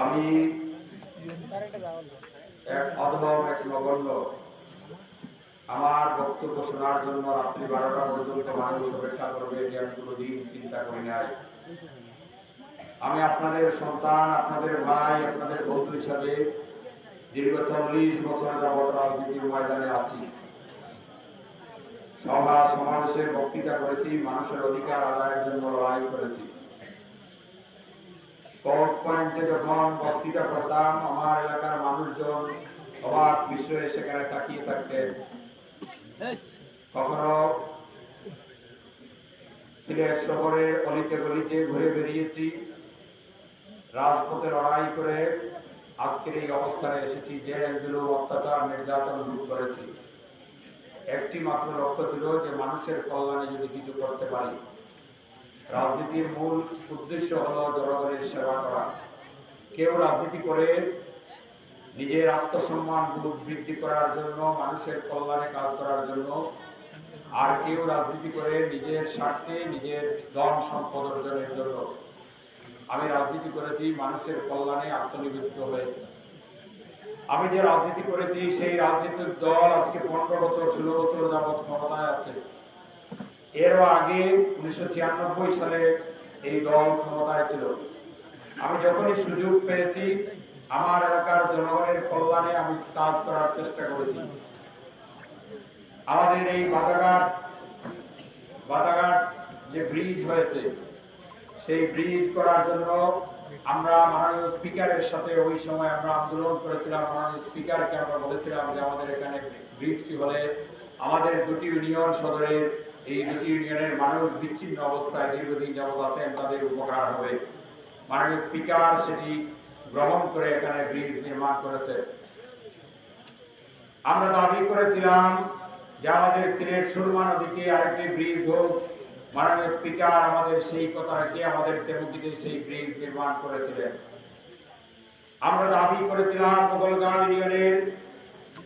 আমি এক অধম এক নগণ্য। আমার বক্তব্য শোনার জন্য রাত্রি বারোটা পর্যন্ত মানুষ অপেক্ষা করবে এটি আমি কোনোদিন চিন্তা করি নাই। আমি আপনাদের সন্তান, আপনাদের ভাই, আপনাদের বন্ধু হিসাবে দীর্ঘ চল্লিশ বছর যাবৎ রাজনীতির ময়দানে আছি। সভা সমাবেশে বক্তৃতা করেছি, মানুষের অধিকার আদায়ের জন্য লড়াই করেছি। কোর্ট পয়েন্টে যখন বক্তৃতা করতাম আমার এলাকার মানুষজন অবাক বিষয়ে সেখানে তাকিয়ে থাকতেন। কখনো সিলেট শহরের অলিতে গলিতে ঘুরে বেরিয়েছি। রাজপথে লড়াই করে আজকের এই অবস্থানে এসেছি জেল জুলুম অত্যাচার নির্যাতন দূর করেছি। একটি মাত্র লক্ষ্য ছিল যে মানুষের কল্যাণে যদি কিছু করতে পারি। রাজনীতির মূল উদ্দেশ্য হলো জনগণের সেবা করা। কেউ রাজনীতি করে নিজের আত্মসম্মান বৃদ্ধি করার জন্য, মানুষের কল্যাণে কাজ করার জন্য, আর কেউ রাজনীতি করে নিজের স্বার্থে নিজের ধন সম্পদ অর্জনের জন্য। আমি রাজনীতি করেছি মানুষের কল্যাণে আত্মনিবেদিত হয়ে। আমি যে রাজনীতি করেছি, সেই রাজনৈতিক দল আজকে পনেরো বছর, ষোলো বছর যাবৎ ক্ষমতায় আছে। এরও আগে উনিশশো ছিয়ানব্বই সালে এই দল ক্ষমতায় ছিল। আমি যখনই সুযোগ পেয়েছি, আমার এলাকার জনগণের কল্যাণে আমি কাজ করার চেষ্টা করেছি। আমাদের এই বাতাঘাট বাতাঘাট যে ব্রিজ হয়েছে, সেই ব্রিজ করার জন্য আমরা মাননীয় স্পিকারের সাথে ওই সময় আমরা আন্দোলন করেছিলাম। মাননীয় স্পিকারকে আমরা বলেছিলাম যে আমাদের এখানে ব্রিজটি হলে আমাদের দুটি ইউনিয়ন সদরের এই দুটি ইউনিয়নের মানুষ বিচ্ছিন্ন অবস্থায় দীর্ঘদিন যাবৎ আছেন তাদের উপকার হবে। মাননীয় স্পিকার সেটি গ্রহণ করে এখানে ব্রিজ নির্মাণ করেছে। আমরা দাবি করেছিলাম যে আমাদের সিলেট সুরমা নদীতে আরেকটি ব্রিজ হোক। মাননীয় স্পিকার আমাদের সেই কথা রেখে আমাদের তেমুদিকে সেই ব্রিজ নির্মাণ করেছিলেন। আমরা দাবি করেছিলাম মোগলগাঁও ইউনিয়নের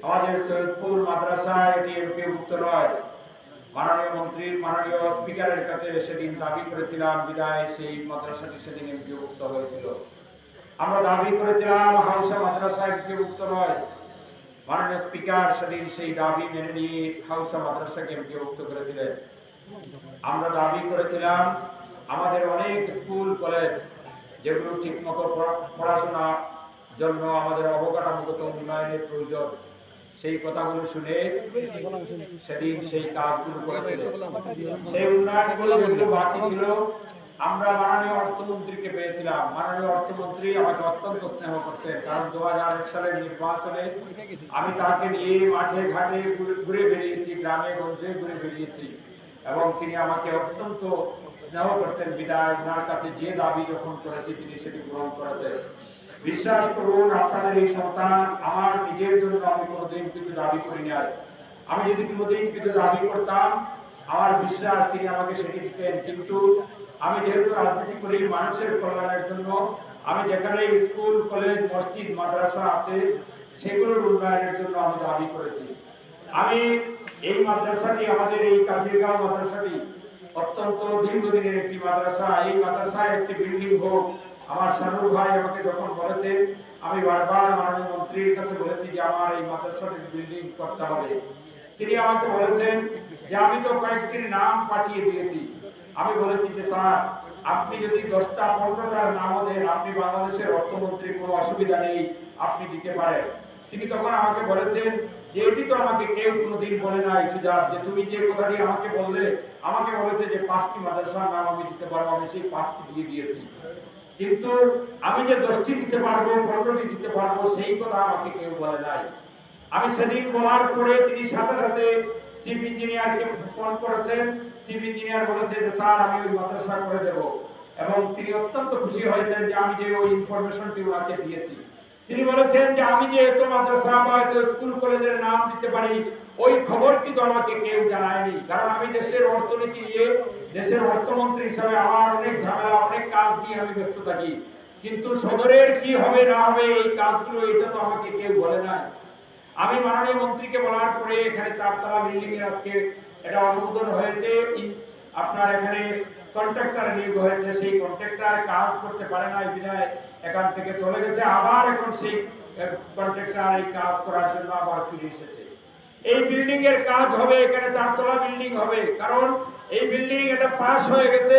আমাদের সৈয়দপুর মাদ্রাসা এটি এমপিভুক্ত নয়। মাননীয় মন্ত্রীর মাননীয় স্পিকারের কাছে সেদিন দাবি করেছিলাম, বিদায়, সেই মাদ্রাসাটি সেদিন এমপিভুক্ত হয়েছিল। আমরা দাবি করেছিলাম, হাউসা মাদ্রাসা এমপিভুক্ত নয়। মাননীয় স্পিকার সেদিন সেই দাবি মেনে নিয়ে হাউসা মাদ্রাসাকে এমপিভুক্ত করেছিলেন। আমরা দাবি করেছিলাম, আমাদের অনেক স্কুল, কলেজ যেগুলো ঠিক মতো পড়াশোনার জন্য আমাদের অবকাঠামোগত উন্নয়নের প্রয়োজন সেই কথাগুলো শুনে সেদিন সেই কাজগুলো করেছিল। সেই উন্নয়নগুলো যেগুলো বাকি ছিল। আমরা মাননীয় অর্থমন্ত্রীকে পেয়েছিলাম। মাননীয় অর্থমন্ত্রী আমাকে অত্যন্ত স্নেহ করতেন। কারণ দু হাজার এক সালের নির্বাচনে আমি তাকে নিয়ে মাঠে ঘাটে ঘুরে- বেরিয়েছি গ্রামে গঞ্জে ঘুরে বেরিয়েছি এবং তিনি আমাকে অত্যন্ত স্নেহ করতেন। বিদায় ওনার কাছে যে দাবি যখন করেছি, তিনি সেটি পূরণ করেছেন। বিশ্বাস করুন, আপনাদের এই সন্তান আমার নিজের জন্য আমি কোনোদিন কিছু দাবি করি নাই। আমি যদি কোনোদিন কিছু দাবি করতাম, আমার বিশ্বাস তিনি আমাকে সেটি দিতেন। কিন্তু আমি যেহেতু রাজনীতি করি মানুষের কল্যাণের জন্য, আমি যেখানে স্কুল, কলেজ, মসজিদ, মাদ্রাসা আছে, সেগুলোর উন্নয়নের জন্য আমি দাবি করেছি। আমি এই মাদ্রাসাটি, আমাদের এই কাজিরগাঁও মাদ্রাসাটি অত্যন্ত দীর্ঘদিনের একটি মাদ্রাসা। এই মাদ্রাসায় একটি বিল্ডিং হোক আমার সানুর ভাই আমাকে যখন বলেছে, আমি বারবার মাননীয় মন্ত্রীর কাছে বলেছি যে আমার এই মাদ্রাসাটির বিল্ডিং করতে হবে। তিনি আমাকে বলেছেন যে আমি তো কয়েকটির নাম পাঠিয়ে দিয়েছি। আমি বলেছি যে, স্যার, আপনি যদি দশটা, পনেরোটার নামও দেন, আপনি বাংলাদেশের অর্থমন্ত্রী, কোনো অসুবিধা নেই, আপনি দিতে পারেন। তিনি তখন আমাকে বলেছেন যে, এটি তো আমাকে কেউ কোনোদিন বলে নাই, সুজাত, যে তুমি যে কথাটি আমাকে বললে, আমাকে বলেছে যে পাঁচটি মাদ্রাসার নাম আমি দিতে পারব, আমি সেই পাঁচটি দিয়ে দিয়েছি। কিন্তু আমি যে দশটি দিতে পারব, পনেরোটি দিতে পারব, সেই কথা আমাকে কেউ বলে নাই। আমি সেদিন বলার পরে তিনি সাথে সাথে চিফ ইঞ্জিনিয়ারকে ফোন করেছেন। চিফ ইঞ্জিনিয়ার বলেছে যে, স্যার, আমি ওই মাদ্রাসা করে দেব। এবং তিনি অত্যন্ত খুশি হয়েছেন যে, আমি যে ওই ইনফরমেশনটি ওনাকে দিয়েছি। তিনি বলেছেন যে আমি যে এত মাদ্রাসা বা স্কুল কলেজের নাম দিতে পারি, ওই খবরটি তো আমাকে কেউ জানায়নি। কারণ আমি দেশের অর্থনীতি নিয়ে, দেশের অর্থমন্ত্রী হিসাবে আমার অনেক ঝামেলা, অনেক কাজ নিয়ে আমি ব্যস্ত থাকি। কিন্তু সদরের কি হবে, না হবে, এই কাজগুলো, এটা তো আমাকে কেউ বলে নাই। আমি মাননীয় মন্ত্রীকে বলার পরে এখানে চারতলা বিল্ডিং এর আজকে এটা অনুমোদন হয়েছে। আপনার এখানে কন্ট্রাক্টর নিয়োগ হয়েছে, সেই কন্ট্রাক্টর কাজ করতে পারে না, এই বিধায় এখান থেকে চলে গেছে। আবার এখন সেই কন্ট্রাক্টর এই কাজ করার জন্য আবার ফিরে এসেছে। এই বিল্ডিং এর কাজ হবে, এখানে চারতলা বিল্ডিং হবে। কারণ এই বিল্ডিং এটা পাস হয়ে গেছে।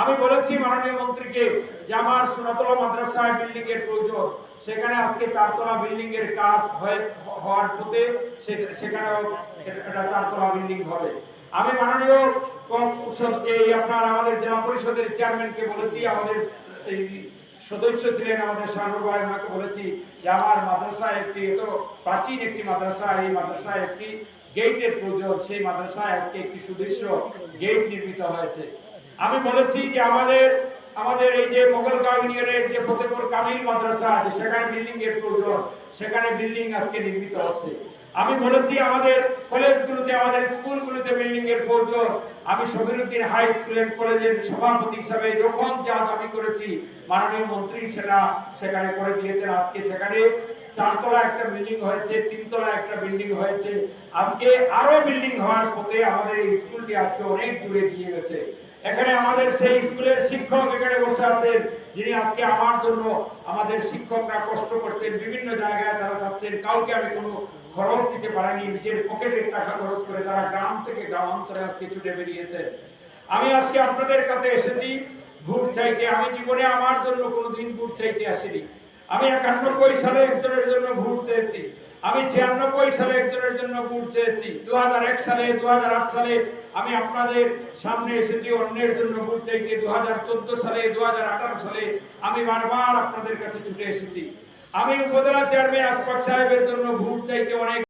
আমি বলেছি মাননীয় মন্ত্রীকে যে আমার সোনাতলা মাদ্রাসায় বিল্ডিং এর প্রয়োজন। সেখানে আজকে চারতলা বিল্ডিং এর কাজ হয়ে হওয়ার পথে সেখানেও এটা চারতলা বিল্ডিং হবে। আমি আপনার বলেছি, আমাদের এই সদস্য ছিলেন আমাদের যে আমার মাদ্রাসায় একটি মাদ্রাসা, এই একটি প্রয়োজন, সেই মাদ্রাসায় আজকে একটি নির্মিত হয়েছে। আমি বলেছি যে আমাদের আমাদের এই যে মোগলগাঁও ইউনিয়নের যে ফতেপুর কামিল মাদ্রাসা আছে, সেখানে বিল্ডিং এর প্রয়োজন, সেখানে বিল্ডিং আজকে নির্মিত হচ্ছে। আমি বলেছি আমাদের কলেজগুলোতে, আমাদের স্কুলগুলোতে বিল্ডিং এর প্রয়োজন আমি শফিরুদ্দিন হাই স্কুল এন্ড কলেজের সভাপতি হিসাবে যখন যা দাবি করেছি, মাননীয় মন্ত্রী সেটা সেখানে করে দিয়েছেন। আজকে সেখানে চারতলা একটা বিল্ডিং হয়েছে, তিনতলা একটা বিল্ডিং হয়েছে। আজকে আরও বিল্ডিং হওয়ার পথে আমাদের এই স্কুলটি আজকে অনেক দূরে গিয়ে গেছে। এখানে আমাদের সেই স্কুলের শিক্ষক এখানে বসে আছেন, যিনি আজকে আমার জন্য আমাদের শিক্ষকরা কষ্ট করছেন, বিভিন্ন জায়গায় তারা যাচ্ছেন। কাউকে আমি কোনো খরচ দিতে পারেনি, নিজের পকেটের টাকা খরচ করে তারা গ্রাম থেকে গ্রামান্তরে আজকে ছুটে বেরিয়েছে। আমি আজকে আপনাদের কাছে এসেছি, ভোট চাইতে। আমি জীবনে আমার জন্য কোনোদিন ভোট চাইতে আসিনি। আমি একানব্বই সালে একজনের জন্য ভোট চেয়েছি। আমি ছিয়ানব্বই সালে একজনের জন্য ভোট চেয়েছি। দু হাজার এক সালে দু হাজার আট সালে আমি আপনাদের সামনে এসেছি, অন্যের জন্য ভোট চাইতে। দু হাজার চোদ্দ সালে দু হাজার আঠারো সালে আমি বারবার আপনাদের কাছে ছুটে এসেছি। আমি উপজেলা চেয়ারম্যান আশফাক সাহেবের জন্য ভোট চাইতে অনেক